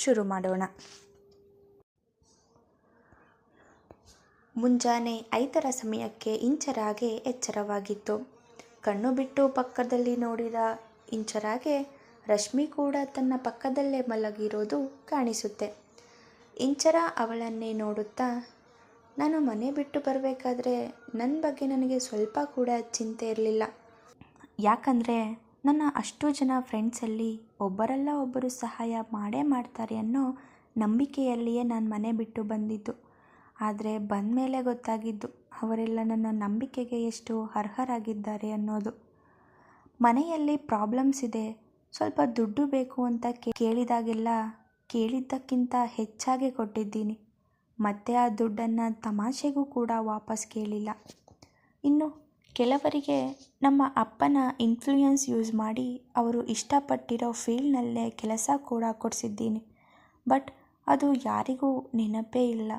ಶುರು ಮಾಡೋಣ. ಮುಂಜಾನೆ ಐದರ ಸಮಯಕ್ಕೆ ಇಂಚರಾಗೆ ಎಚ್ಚರವಾಗಿತ್ತು. ಕಣ್ಣು ಬಿಟ್ಟು ಪಕ್ಕದಲ್ಲಿ ನೋಡಿದ ಇಂಚರಾಗೆ ರಶ್ಮಿ ಕೂಡ ತನ್ನ ಪಕ್ಕದಲ್ಲೇ ಮಲಗಿರೋದು ಕಾಣಿಸುತ್ತೆ. ಇಂಚರ ಅವಳನ್ನೇ ನೋಡುತ್ತಾ, ನಾನು ಮನೆ ಬಿಟ್ಟು ಬರಬೇಕಾದ್ರೆ ನನ್ನ ಬಗ್ಗೆ ನನಗೆ ಸ್ವಲ್ಪ ಕೂಡ ಚಿಂತೆ ಇರಲಿಲ್ಲ. ಯಾಕಂದರೆ ನನ್ನ ಅಷ್ಟು ಜನ ಫ್ರೆಂಡ್ಸಲ್ಲಿ ಒಬ್ಬರಲ್ಲ ಒಬ್ಬರು ಸಹಾಯ ಮಾಡೇ ಮಾಡ್ತಾರೆ ಅನ್ನೋ ನಂಬಿಕೆಯಲ್ಲಿಯೇ ನಾನು ಮನೆ ಬಿಟ್ಟು ಬಂದಿದ್ದು. ಆದರೆ ಬಂದ ಮೇಲೆ ಗೊತ್ತಾಗಿದ್ದು, ಅವರೆಲ್ಲ ನನ್ನ ನಂಬಿಕೆಗೆ ಎಷ್ಟು ಅರ್ಹರಾಗಿದ್ದಾರೆ ಅನ್ನೋದು. ಮನೆಯಲ್ಲಿ ಪ್ರಾಬ್ಲಮ್ಸ್ ಇದೆ, ಸ್ವಲ್ಪ ದುಡ್ಡು ಬೇಕು ಅಂತ ಕೇಳಿದಾಗೆಲ್ಲ ಕೇಳಿದ್ದಕ್ಕಿಂತ ಹೆಚ್ಚಾಗೆ ಕೊಟ್ಟಿದ್ದೀನಿ. ಮತ್ತೆ ಆ ದುಡ್ಡನ್ನು ತಮಾಷೆಗೂ ಕೂಡ ವಾಪಸ್ ಕೇಳಿಲ್ಲ. ಇನ್ನು ಕೆಲವರಿಗೆ ನಮ್ಮ ಅಪ್ಪನ ಇನ್ಫ್ಲೂಯೆನ್ಸ್ ಯೂಸ್ ಮಾಡಿ ಅವರು ಇಷ್ಟಪಟ್ಟಿರೋ ಫೀಲ್ಡ್ನಲ್ಲೇ ಕೆಲಸ ಕೂಡ ಕೊಡಿಸಿದ್ದೀನಿ. ಬಟ್ ಅದು ಯಾರಿಗೂ ನೆನಪೇ ಇಲ್ಲ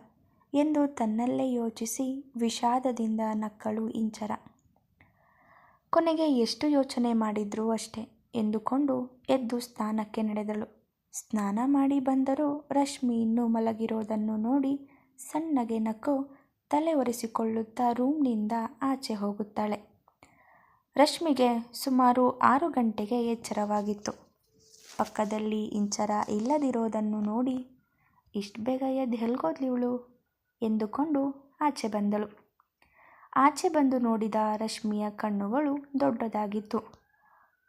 ಎಂದು ತನ್ನಲ್ಲೇ ಯೋಚಿಸಿ ವಿಷಾದದಿಂದ ನಕ್ಕಳು ಇಂಚರ. ಕೊನೆಗೆ ಎಷ್ಟು ಯೋಚನೆ ಮಾಡಿದ್ರೂ ಅಷ್ಟೇ ಎಂದುಕೊಂಡು ಎದ್ದು ಸ್ನಾನಕ್ಕೆ ನಡೆದಳು. ಸ್ನಾನ ಮಾಡಿ ಬಂದರೂ ರಶ್ಮಿ ಇನ್ನೂ ಮಲಗಿರೋದನ್ನು ನೋಡಿ ಸಣ್ಣಗೆ ನಕ್ಕು ತಲೆ ಒರೆಸಿಕೊಳ್ಳುತ್ತಾ ರೂಮ್ನಿಂದ ಆಚೆ ಹೋಗುತ್ತಾಳೆ. ರಶ್ಮಿಗೆ ಸುಮಾರು ಆರು ಗಂಟೆಗೆ ಎಚ್ಚರವಾಗಿತ್ತು. ಪಕ್ಕದಲ್ಲಿ ಇಂಚರ ಇಲ್ಲದಿರೋದನ್ನು ನೋಡಿ, ಇಷ್ಟು ಬೇಗ ಎದ್ದು ಹೆಲ್ಗೋದ್ಲಿವಳು ಎಂದುಕೊಂಡು ಆಚೆ ಬಂದಳು. ಆಚೆ ಬಂದು ನೋಡಿದ ರಶ್ಮಿಯ ಕಣ್ಣುಗಳು ದೊಡ್ಡದಾಗಿತ್ತು.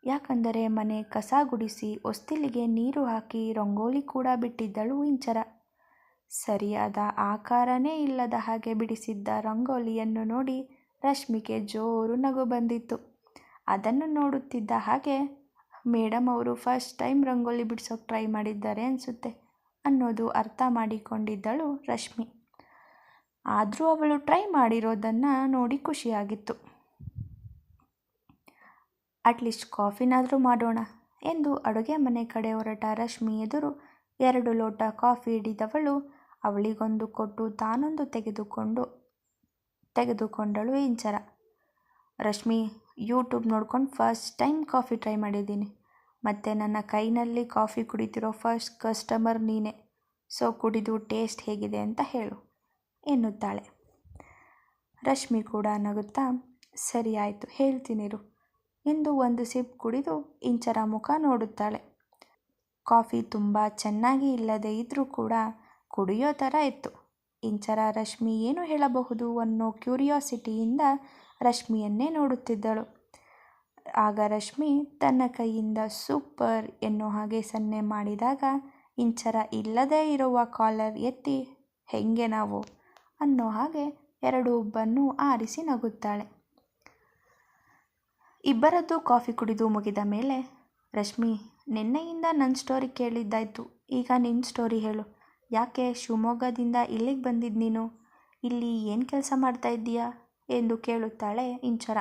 ಯಾಕಂದರೆ ಮನೆ ಕಸ ಗುಡಿಸಿ, ಹೊಸ್ತಿಲಿಗೆ ನೀರು ಹಾಕಿ ರಂಗೋಲಿ ಕೂಡ ಬಿಟ್ಟಿದ್ದಳು ಇಂಚರ. ಸರಿಯಾದ ಆಕಾರನೇ ಇಲ್ಲದ ಹಾಗೆ ಬಿಡಿಸಿದ್ದ ರಂಗೋಲಿಯನ್ನು ನೋಡಿ ರಶ್ಮಿಗೆ ಜೋರು ನಗು ಬಂದಿತ್ತು. ಅದನ್ನು ನೋಡುತ್ತಿದ್ದ ಹಾಗೆ ಮೇಡಮ್ ಅವರು ಫಸ್ಟ್ ಟೈಮ್ ರಂಗೋಲಿ ಬಿಡಿಸೋಕೆ ಟ್ರೈ ಮಾಡಿದ್ದಾರೆ ಅನಿಸುತ್ತೆ ಅನ್ನೋದು ಅರ್ಥ ಮಾಡಿಕೊಂಡಿದ್ದಳು ರಶ್ಮಿ. ಆದರೂ ಅವಳು ಟ್ರೈ ಮಾಡಿರೋದನ್ನು ನೋಡಿ ಖುಷಿಯಾಗಿತ್ತು. ಅಟ್ಲೀಸ್ಟ್ ಕಾಫಿನಾದರೂ ಮಾಡೋಣ ಎಂದು ಅಡುಗೆ ಮನೆ ಕಡೆ ಹೊರಟ ರಶ್ಮಿ ಎದುರು ಎರಡು ಲೋಟ ಕಾಫಿ ಹಿಡಿದವಳು ಅವಳಿಗೊಂದು ಕೊಟ್ಟು ತಾನೊಂದು ತೆಗೆದುಕೊಂಡು, ತೆಗೆದುಕೊಂಡಳು ಇಂಚರ. ರಶ್ಮಿ, ಯೂಟ್ಯೂಬ್ ನೋಡ್ಕೊಂಡು ಫಸ್ಟ್ ಟೈಮ್ ಕಾಫಿ ಟ್ರೈ ಮಾಡಿದ್ದೀನಿ. ಮತ್ತು ನನ್ನ ಕೈನಲ್ಲಿ ಕಾಫಿ ಕುಡಿತಿರೋ ಫಸ್ಟ್ ಕಸ್ಟಮರ್ ನೀನೇ. ಸೊ, ಕುಡಿದು ಟೇಸ್ಟ್ ಹೇಗಿದೆ ಅಂತ ಹೇಳು, ಎನ್ನುತ್ತಾಳೆ. ರಶ್ಮಿ ಕೂಡ ನಗುತ್ತಾ, ಸರಿ ಆಯಿತು ಹೇಳ್ತೀನಿರು ಎಂದು ಒಂದು ಸಿಪ್ ಕುಡಿದು ಇಂಚರ ಮುಖ ನೋಡುತ್ತಾಳೆ. ಕಾಫಿ ತುಂಬ ಚೆನ್ನಾಗಿ ಇಲ್ಲದೆ ಇದ್ದರೂ ಕೂಡ ಕುಡಿಯೋ ಥರ ಇತ್ತು. ಇಂಚರ ರಶ್ಮಿ ಏನು ಹೇಳಬಹುದು ಅನ್ನೋ ಕ್ಯೂರಿಯಾಸಿಟಿಯಿಂದ ರಶ್ಮಿಯನ್ನೇ ನೋಡುತ್ತಿದ್ದಳು. ಆಗ ರಶ್ಮಿ ತನ್ನ ಕೈಯಿಂದ ಸೂಪರ್ ಎನ್ನೋ ಹಾಗೆ ಸನ್ನೆ ಮಾಡಿದಾಗ, ಇಂಚರ ಇಲ್ಲದೇ ಇರುವ ಕಾಲರ್ ಎತ್ತಿ, ಹೆಂಗೆ ನಾವು? ಅನ್ನೋ ಹಾಗೆ ಎರಡು ಉಬ್ಬನ್ನು ಆರಿಸಿ ನಗುತ್ತಾಳೆ. ಇಬ್ಬರದ್ದು ಕಾಫಿ ಕುಡಿದು ಮುಗಿದ ಮೇಲೆ ರಶ್ಮಿ ನಿನ್ನೆಯಿಂದ ನನ್ನ ಸ್ಟೋರಿ ಕೇಳಿದ್ದಾಯ್ತು. ಈಗ ನಿನ್ನ ಸ್ಟೋರಿ ಹೇಳು. ಯಾಕೆ ಶಿವಮೊಗ್ಗದಿಂದ ಇಲ್ಲಿಗೆ ಬಂದಿದ್ದು ನೀನು? ಇಲ್ಲಿ ಏನು ಕೆಲಸ ಮಾಡ್ತಾ ಇದ್ದೀಯಾ? ಎಂದು ಕೇಳುತ್ತಾಳೆ ಇಂಚರ.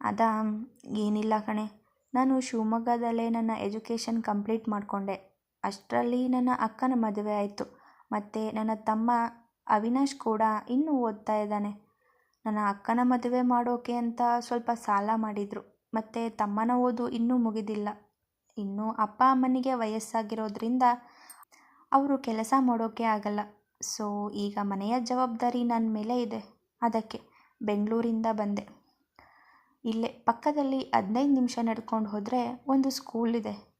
ಅದಾ, ಏನಿಲ್ಲ ಕಣೆ. ನಾನು ಶಿವಮೊಗ್ಗದಲ್ಲೇ ನನ್ನ ಎಜುಕೇಷನ್ ಕಂಪ್ಲೀಟ್ ಮಾಡಿಕೊಂಡೆ. ಅಷ್ಟರಲ್ಲಿ ನನ್ನ ಅಕ್ಕನ ಮದುವೆ ಆಯಿತು. ಮತ್ತು ನನ್ನ ತಮ್ಮ ಅವಿನಾಶ್ ಕೂಡ ಇನ್ನೂ ಓದ್ತಾ ಇದ್ದಾನೆ. ನನ್ನ ಅಕ್ಕನ ಮದುವೆ ಮಾಡೋಕೆ ಅಂತ ಸ್ವಲ್ಪ ಸಾಲ ಮಾಡಿದರು. ಮತ್ತು ತಮ್ಮನ ಓದು ಇನ್ನೂ ಮುಗಿದಿಲ್ಲ. ಇನ್ನು ಅಪ್ಪ ಅಮ್ಮನಿಗೆ ವಯಸ್ಸಾಗಿರೋದ್ರಿಂದ ಅವರು ಕೆಲಸ ಮಾಡೋಕ್ಕೆ ಆಗಲ್ಲ. ಸೊ, ಈಗ ಮನೆಯ ಜವಾಬ್ದಾರಿ ನನ್ನ ಮೇಲೆ ಇದೆ. ಅದಕ್ಕೆ ಬೆಂಗಳೂರಿಂದ ಬಂದೆ. ಇಲ್ಲೇ ಪಕ್ಕದಲ್ಲಿ ಹದಿನೈದು ನಿಮಿಷ ನಡ್ಕೊಂಡು ಹೋದರೆ ಒಂದು ಸ್ಕೂಲ್ ಇದೆ.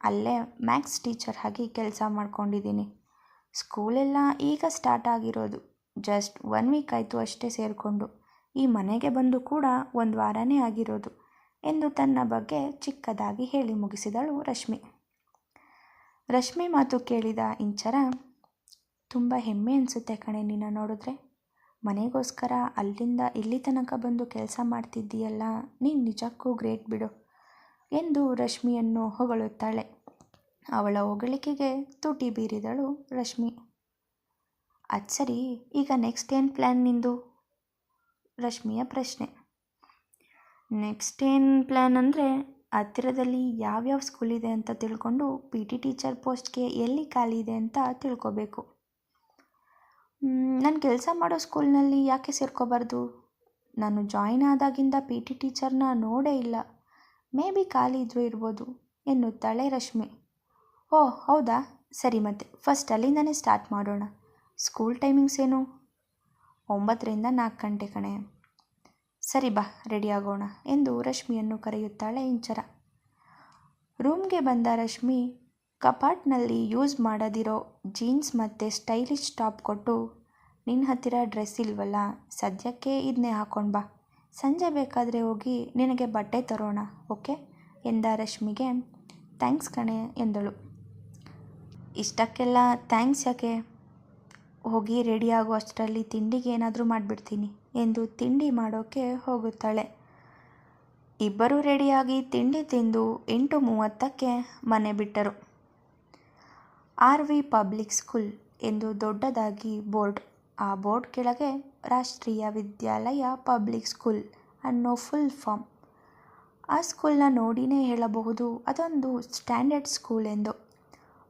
ಅಲ್ಲೇ ಮ್ಯಾಥ್ಸ್ ಟೀಚರ್ ಆಗಿ ಕೆಲಸ ಮಾಡ್ಕೊಂಡಿದ್ದೀನಿ. ಸ್ಕೂಲೆಲ್ಲ ಈಗ ಸ್ಟಾರ್ಟ್ ಆಗಿರೋದು. ಜಸ್ಟ್ ಒನ್ ವೀಕ್ ಆಯಿತು ಅಷ್ಟೇ ಸೇರಿಕೊಂಡು. ಈ ಮನೆಗೆ ಬಂದು ಕೂಡ ಒಂದು ವಾರನೇ ಆಗಿರೋದು. ಎಂದು ತನ್ನ ಬಗ್ಗೆ ಚಿಕ್ಕದಾಗಿ ಹೇಳಿ ಮುಗಿಸಿದಳು ರಶ್ಮಿ. ರಶ್ಮಿ ಮಾತು ಕೇಳಿದ ಇಂಚರ, ತುಂಬ ಹೆಮ್ಮೆ ಅನಿಸುತ್ತೆ ಕಣೆ ನಿನ್ನ ನೋಡಿದ್ರೆ. ಮನೆಗೋಸ್ಕರ ಅಲ್ಲಿಂದ ಇಲ್ಲಿ ತನಕ ಬಂದು ಕೆಲಸ ಮಾಡ್ತಿದ್ದೀಯಲ್ಲ, ನೀನು ನಿಜಕ್ಕೂ ಗ್ರೇಟ್ ಬಿಡು ಎಂದು ರಶ್ಮಿಯನ್ನು ಹೊಗಳುತ್ತಾಳೆ. ಅವಳ ಹೊಗಳಿಕೆಗೆ ತುಟಿ ಬೀರಿದಳು ರಶ್ಮಿ. ಅದು ಸರಿ, ಈಗ ನೆಕ್ಸ್ಟ್ ಏನು ಪ್ಲ್ಯಾನ್ ನಿಂದು? ರಶ್ಮಿಯ ಪ್ರಶ್ನೆ. ನೆಕ್ಸ್ಟ್ ಏನು ಪ್ಲ್ಯಾನ್ ಅಂದರೆ ಹತ್ತಿರದಲ್ಲಿ ಯಾವ್ಯಾವ ಸ್ಕೂಲ್ ಇದೆ ಅಂತ ತಿಳ್ಕೊಂಡು ಪಿ ಟಿ ಟೀಚರ್ ಪೋಸ್ಟ್ಗೆ ಎಲ್ಲಿ ಖಾಲಿ ಇದೆ ಅಂತ ತಿಳ್ಕೊಬೇಕು. ನಾನು ಕೆಲಸ ಮಾಡೋ ಸ್ಕೂಲ್ನಲ್ಲಿ ಯಾಕೆ ಸೇರ್ಕೋಬಾರ್ದು? ನಾನು ಜಾಯಿನ್ ಆದಾಗಿಂದ ಪಿ ಟಿ ಟೀಚರ್ನ ನೋಡೇ ಇಲ್ಲ. ಮೇ ಬಿ ಖಾಲಿ ಇದ್ರೂ ಇರ್ಬೋದು ಎನ್ನುತ್ತಾಳೆ ರಶ್ಮಿ. ಓ, ಹೌದಾ? ಸರಿ ಮತ್ತೆ ಫಸ್ಟ್ ಅಲ್ಲಿಂದನೇ ಸ್ಟಾರ್ಟ್ ಮಾಡೋಣ. ಸ್ಕೂಲ್ ಟೈಮಿಂಗ್ಸ್ ಏನು? ಒಂಬತ್ತರಿಂದ ನಾಲ್ಕು ಗಂಟೆ ಕಣೆ. ಸರಿ ಬಾ ರೆಡಿಯಾಗೋಣ ಎಂದು ರಶ್ಮಿಯನ್ನು ಕರೆಯುತ್ತಾಳೆ ಇಂಚರ. ರೂಮ್ಗೆ ಬಂದ ರಶ್ಮಿ, ಕಪಾಟ್ನಲ್ಲಿ ಯೂಸ್ ಮಾಡದಿರೋ ಜೀನ್ಸ್ ಮತ್ತು ಸ್ಟೈಲಿಶ್ ಟಾಪ್ ಕೊಟ್ಟು ನಿನ್ನ ಹತ್ತಿರ ಡ್ರೆಸ್ ಇಲ್ವಲ್ಲ, ಸದ್ಯಕ್ಕೆ ಇದನ್ನೇ ಹಾಕೊಂಡು ಬಾ. ಸಂಜೆ ಬೇಕಾದರೆ ಹೋಗಿ ನಿನಗೆ ಬಟ್ಟೆ ತರೋಣ, ಓಕೆ? ಎಂದ ರಶ್ಮಿಗೆ. ಥ್ಯಾಂಕ್ಸ್ ಕಣೆ, ಎಂದಳು. ಇಷ್ಟಕ್ಕೆಲ್ಲ ಥ್ಯಾಂಕ್ಸ್ ಯಾಕೆ? ಹೋಗಿ ರೆಡಿ ಅಷ್ಟರಲ್ಲಿ ತಿಂಡಿಗೆ ಏನಾದರೂ ಮಾಡಿಬಿಡ್ತೀನಿ ಎಂದು ತಿಂಡಿ ಮಾಡೋಕ್ಕೆ ಹೋಗುತ್ತಾಳೆ. ಇಬ್ಬರೂ ರೆಡಿಯಾಗಿ ತಿಂಡಿ ತಿಂದು ಎಂಟು ಮೂವತ್ತಕ್ಕೆ ಮನೆ ಬಿಟ್ಟರು. ಆರ್ ವಿ ಪಬ್ಲಿಕ್ ಸ್ಕೂಲ್ ಎಂದು ದೊಡ್ಡದಾಗಿ ಬೋರ್ಡ್. ಆ ಬೋರ್ಡ್ ಕೆಳಗೆ ರಾಷ್ಟ್ರೀಯ ವಿದ್ಯಾಲಯ ಪಬ್ಲಿಕ್ ಸ್ಕೂಲ್ ಅನ್ನೋ ಫುಲ್ ಫಾರ್ಮ್. ಆ ಸ್ಕೂಲ್ನ ನೋಡಿನೇ ಹೇಳಬಹುದು, ಅದೊಂದು ಸ್ಟ್ಯಾಂಡರ್ಡ್ ಸ್ಕೂಲ್ ಎಂದು.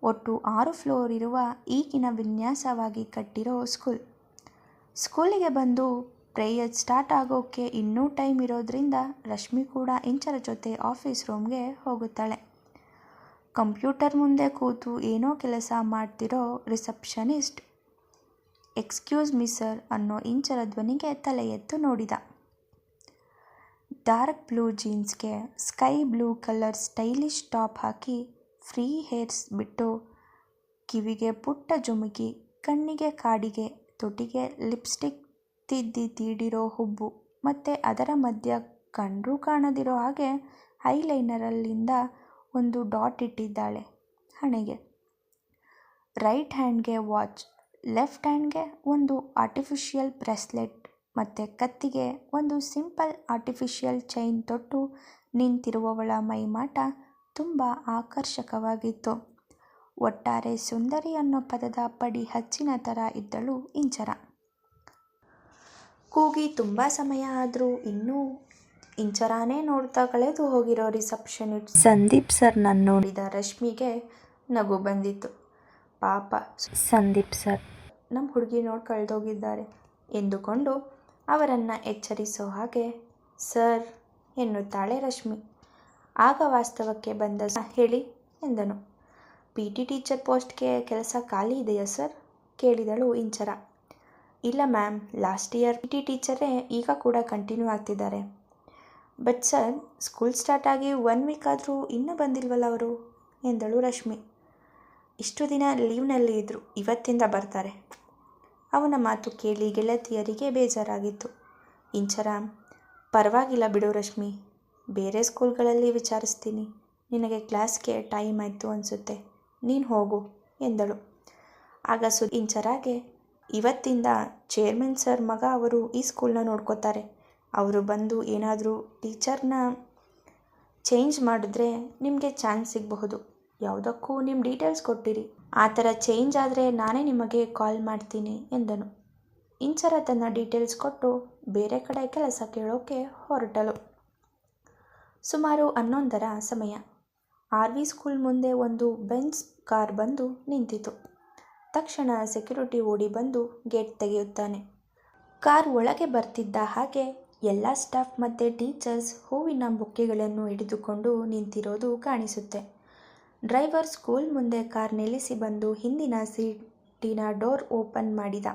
ಒಟ್ಟು ಆರು ಫ್ಲೋರ್ ಇರುವ ಈಗಿನ ವಿನ್ಯಾಸವಾಗಿ ಕಟ್ಟಿರೋ ಸ್ಕೂಲ್. ಸ್ಕೂಲಿಗೆ ಬಂದು ಪ್ರೇಯರ್ ಸ್ಟಾರ್ಟ್ ಆಗೋಕ್ಕೆ ಇನ್ನೂ ಟೈಮ್ ಇರೋದ್ರಿಂದ ರಶ್ಮಿ ಕೂಡ ಇಂಚರ ಜೊತೆ ಆಫೀಸ್ ರೂಮ್ಗೆ ಹೋಗುತ್ತಾಳೆ. ಕಂಪ್ಯೂಟರ್ ಮುಂದೆ ಕೂತು ಏನೋ ಕೆಲಸ ಮಾಡ್ತಿರೋ ರಿಸೆಪ್ಷನಿಸ್ಟ್. ಎಕ್ಸ್ಕ್ಯೂಸ್ ಮಿ ಸರ್ ಅನ್ನೋ ಇಂಚರ ಧ್ವನಿಗೆ ತಲೆ ಎತ್ತು ನೋಡಿದ. Dark blue ಜೀನ್ಸ್ಗೆ sky blue colour stylish top ಹಾಕಿ ಫ್ರೀ ಹೇರ್ಸ್ ಬಿಟ್ಟು ಕಿವಿಗೆ ಪುಟ್ಟ ಜುಮುಕಿ, ಕಣ್ಣಿಗೆ ಕಾಡಿಗೆ ತುಟಿಗೆ ಲಿಪ್ಸ್ಟಿಕ್ ತಿದ್ದಿ ತೀಡಿರೋ ಹುಬ್ಬು ಮತ್ತು ಅದರ ಮಧ್ಯ ಕಂಡ್ರೂ ಕಾಣದಿರೋ ಹಾಗೆ ಐಲೈನರಲ್ಲಿಂದ ಒಂದು ಡಾಟ್ ಇಟ್ಟಿದ್ದಾಳೆ ಹಣೆಗೆ. ರೈಟ್ ಹ್ಯಾಂಡ್ಗೆ ವಾಚ್, ಲೆಫ್ಟ್ ಹ್ಯಾಂಡ್ಗೆ ಒಂದು ಆರ್ಟಿಫಿಷಿಯಲ್ ಬ್ರೆಸ್ಲೆಟ್ ಮತ್ತು ಕತ್ತಿಗೆ ಒಂದು ಸಿಂಪಲ್ ಆರ್ಟಿಫಿಷಿಯಲ್ ಚೈನ್ ತೊಟ್ಟು ನಿಂತಿರುವವಳ ಮೈಮಾಟ ತುಂಬ ಆಕರ್ಷಕವಾಗಿತ್ತು. ಒಟ್ಟಾರೆ ಸುಂದರಿ ಅನ್ನೋ ಪದದ ಪಡಿ ಹಚ್ಚಿನ ಥರ ಇದ್ದಳು ಇಂಚರ. ಕೂಗಿ ತುಂಬ ಸಮಯ ಆದರೂ ಇನ್ನೂ ಇಂಚರಾನೇ ನೋಡ್ತಾ ಕಳೆದು ಹೋಗಿರೋ ರಿಸೆಪ್ಷನಿಸ್ಟ್ ಸಂದೀಪ್ ಸರ್ ನಾನು ನೋಡಿದ ರಶ್ಮಿಗೆ ನಗು ಬಂದಿತ್ತು. ಪಾಪ ಸಂದೀಪ್ ಸರ್. ನಮ್ಮ ಹುಡುಗಿ ನೋಡಿ ಕಳೆದೋಗಿದ್ದಾರೆ ಎಂದುಕೊಂಡು ಅವರನ್ನು ಎಚ್ಚರಿಸೋ ಹಾಗೆ ಸರ್ ಎನ್ನುತ್ತಾಳೆ ರಶ್ಮಿ. ಆಗ ವಾಸ್ತವಕ್ಕೆ ಬಂದ ಹೇಳಿ ಎಂದನು. ಪಿ ಟಿ ಟೀಚರ್ ಪೋಸ್ಟ್ಗೆ ಕೆಲಸ ಖಾಲಿ ಇದೆಯಾ ಸರ್? ಕೇಳಿದಳು ಇಂಚರ. ಇಲ್ಲ ma'am, last year P T ಟೀಚರೇ ಈಗ ಕೂಡ ಕಂಟಿನ್ಯೂ ಆಗ್ತಿದ್ದಾರೆ. ಬಟ್ ಸರ್, ಸ್ಕೂಲ್ ಸ್ಟಾರ್ಟ್ ಆಗಿ ಒನ್ ವೀಕ್ ಆದರೂ ಇನ್ನೂ ಬಂದಿಲ್ವಲ್ಲ ಅವರು? ಎಂದಳು ರಶ್ಮಿ. ಇಷ್ಟು ದಿನ ಲೀವ್ನಲ್ಲಿ ಇದ್ದರು ಇವತ್ತಿಂದ ಬರ್ತಾರೆ. ಅವನ ಮಾತು ಕೇಳಿ ಗೆಳತಿಯರಿಗೆ ಬೇಜಾರಾಗಿತ್ತು. ಇಂಚರ, ಪರವಾಗಿಲ್ಲ ಬಿಡು ರಶ್ಮಿ ಬೇರೆ ಸ್ಕೂಲ್ಗಳಲ್ಲಿ ವಿಚಾರಿಸ್ತೀನಿ. ನಿನಗೆ ಕ್ಲಾಸ್ಗೆ ಟೈಮ್ ಆಯಿತು ಅನಿಸುತ್ತೆ. ನೀನು ಹೋಗು, ಎಂದಳು. ಆಗ ಸು ಇಂಚರಾಗೆ ಇವತ್ತಿಂದ ಚೇರ್ಮನ್ ಸರ್ ಮಗ ಅವರು ಈ ಸ್ಕೂಲ್ನ ನೋಡ್ಕೋತಾರೆ. ಅವರು ಬಂದು ಏನಾದರೂ ಟೀಚರ್ನ ಚೇಂಜ್ ಮಾಡಿದ್ರೆ ನಿಮಗೆ ಚಾನ್ಸ್ ಸಿಗಬಹುದು. ಯಾವುದಕ್ಕೂ ನಿಮ್ಮ ಡೀಟೇಲ್ಸ್ ಕೊಟ್ಟಿರಿ. ಆ ಥರ ಚೇಂಜ್ ಆದರೆ ನಾನೇ ನಿಮಗೆ ಕಾಲ್ ಮಾಡ್ತೀನಿ, ಎಂದನು. ಇಂಚರ ತನ್ನ ಡೀಟೇಲ್ಸ್ ಕೊಟ್ಟು ಬೇರೆ ಕಡೆ ಕೆಲಸ ಕೇಳೋಕೆ ಹೊರಟಳು. ಸುಮಾರು ಹನ್ನೊಂದರ ಸಮಯ. ಆರ್ ವಿ ಸ್ಕೂಲ್ ಮುಂದೆ ಒಂದು ಬೆಂಚ್ ಕಾರ್ ಬಂದು ನಿಂತಿತು. ತಕ್ಷಣ ಸೆಕ್ಯುರಿಟಿ ಓಡಿ ಬಂದು ಗೇಟ್ ತೆಗೆಯುತ್ತಾನೆ. ಕಾರ್ ಒಳಗೆ ಬರ್ತಿದ್ದ ಹಾಗೆ ಎಲ್ಲ ಸ್ಟಾಫ್ ಮತ್ತು ಟೀಚರ್ಸ್ ಹೂವಿನ ಬುಕ್ಕೆಗಳನ್ನು ಹಿಡಿದುಕೊಂಡು ನಿಂತಿರೋದು ಕಾಣಿಸುತ್ತೆ. ಡ್ರೈವರ್ ಸ್ಕೂಲ್ ಮುಂದೆ ಕಾರ್ ನಿಲ್ಲಿಸಿ ಬಂದು ಹಿಂದಿನ ಸೀಟಿನ ಡೋರ್ ಓಪನ್ ಮಾಡಿದ.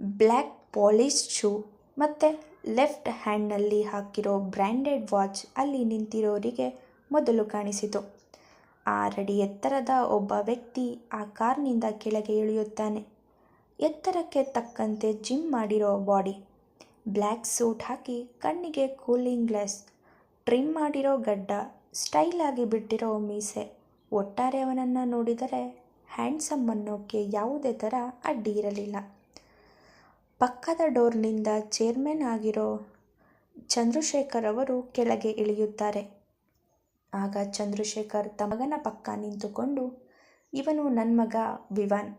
ಬ್ಲ್ಯಾಕ್ ಪಾಲಿಶ್ ಶೂ ಮತ್ತು ಲೆಫ್ಟ್ ಹ್ಯಾಂಡ್ನಲ್ಲಿ ಹಾಕಿರೋ ಬ್ರ್ಯಾಂಡೆಡ್ ವಾಚ್ ಅಲ್ಲಿ ನಿಂತಿರೋರಿಗೆ ಮೊದಲು ಕಾಣಿಸಿತು. ಆರಡಿ ಎತ್ತರದ ಒಬ್ಬ ವ್ಯಕ್ತಿ ಆ ಕಾರ್ನಿಂದ ಕೆಳಗೆ ಇಳಿಯುತ್ತಾನೆ. ಎತ್ತರಕ್ಕೆ ತಕ್ಕಂತೆ ಜಿಮ್ ಮಾಡಿರೋ ಬಾಡಿ. ಬ್ಲ್ಯಾಕ್ ಸೂಟ್ ಹಾಕಿ ಕಣ್ಣಿಗೆ ಕೂಲಿಂಗ್ ಗ್ಲಾಸ್. ಟ್ರಿಮ್ ಮಾಡಿರೋ ಗಡ್ಡ. ಸ್ಟೈಲಾಗಿ ಬಿಟ್ಟಿರೋ ಮೀಸೆ. ಒಟ್ಟಾರೆ ಅವನನ್ನು ನೋಡಿದರೆ ಹ್ಯಾಂಡ್ಸಮ್ ಅನ್ನೋಕ್ಕೆ ಯಾವುದೇ ಥರ ಅಡ್ಡಿ ಇರಲಿಲ್ಲ. ಪಕ್ಕದ ಡೋರ್ನಿಂದ ಚೇರ್ಮನ್ ಆಗಿರೋ ಚಂದ್ರಶೇಖರ್ ಅವರು ಕೆಳಗೆ ಇಳಿಯುತ್ತಾರೆ. ಆಗ ಚಂದ್ರಶೇಖರ್ ತಮ್ಮ ಮಗನ ಪಕ್ಕ ನಿಂತುಕೊಂಡು, ಇವನು ನನ್ನ ಮಗ ವಿವಾನ್.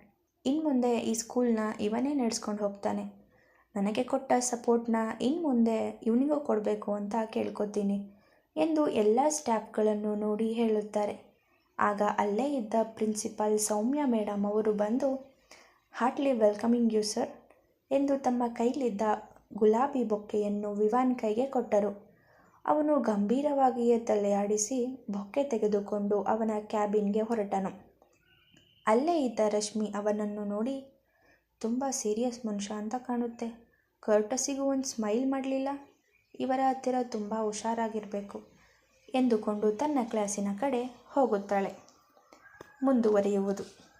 ಇನ್ನು ಮುಂದೆ ಈ ಸ್ಕೂಲ್ನ ಇವನೇ ನಡೆಸ್ಕೊಂಡು ಹೋಗ್ತಾನೆ. ನನಗೆ ಕೊಟ್ಟ ಸಪೋರ್ಟ್ನ ಇನ್ನು ಮುಂದೆ ಇವನಿಗೂ ಕೊಡಬೇಕು ಅಂತ ಕೇಳ್ಕೊತೀನಿ ಎಂದು ಎಲ್ಲ ಸ್ಟಾಫ್ಗಳನ್ನು ನೋಡಿ ಹೇಳುತ್ತಾರೆ. ಆಗ ಅಲ್ಲೇ ಇದ್ದ ಪ್ರಿನ್ಸಿಪಾಲ್ ಸೌಮ್ಯ ಮೇಡಮ್ ಅವರು ಬಂದು, ಹಾರ್ಟ್ಲಿ ವೆಲ್ಕಮಿಂಗ್ ಯು ಸರ್. ಎಂದು ತಮ್ಮ ಕೈಲಿದ್ದ ಗುಲಾಬಿ ಬೊಕ್ಕೆಯನ್ನು ವಿವಾನ್ ಕೈಗೆ ಕೊಟ್ಟರು. ಅವನು ಗಂಭೀರವಾಗಿಯೇ ತಲೆಯಾಡಿಸಿ ಬೊಕ್ಕೆ ತೆಗೆದುಕೊಂಡು ಅವನ ಕ್ಯಾಬಿನ್ಗೆ ಹೊರಟನು. ಅಲ್ಲೇ ಇದ್ದ ರಶ್ಮಿ ಅವನನ್ನು ನೋಡಿ, ತುಂಬ ಸೀರಿಯಸ್ ಮನುಷ್ಯ ಅಂತ ಕಾಣುತ್ತೆ. ಕರ್ಟಸಿಗೂ ಒಂದು ಸ್ಮೈಲ್ ಮಾಡಲಿಲ್ಲ? ಇವರ ಹತ್ತಿರ ತುಂಬ ಹುಷಾರಾಗಿರಬೇಕು ಎಂದುಕೊಂಡು ತನ್ನ ಕ್ಲಾಸಿನ ಕಡೆ ಹೋಗುತ್ತಾಳೆ. ಮುಂದುವರಿಯುವುದು.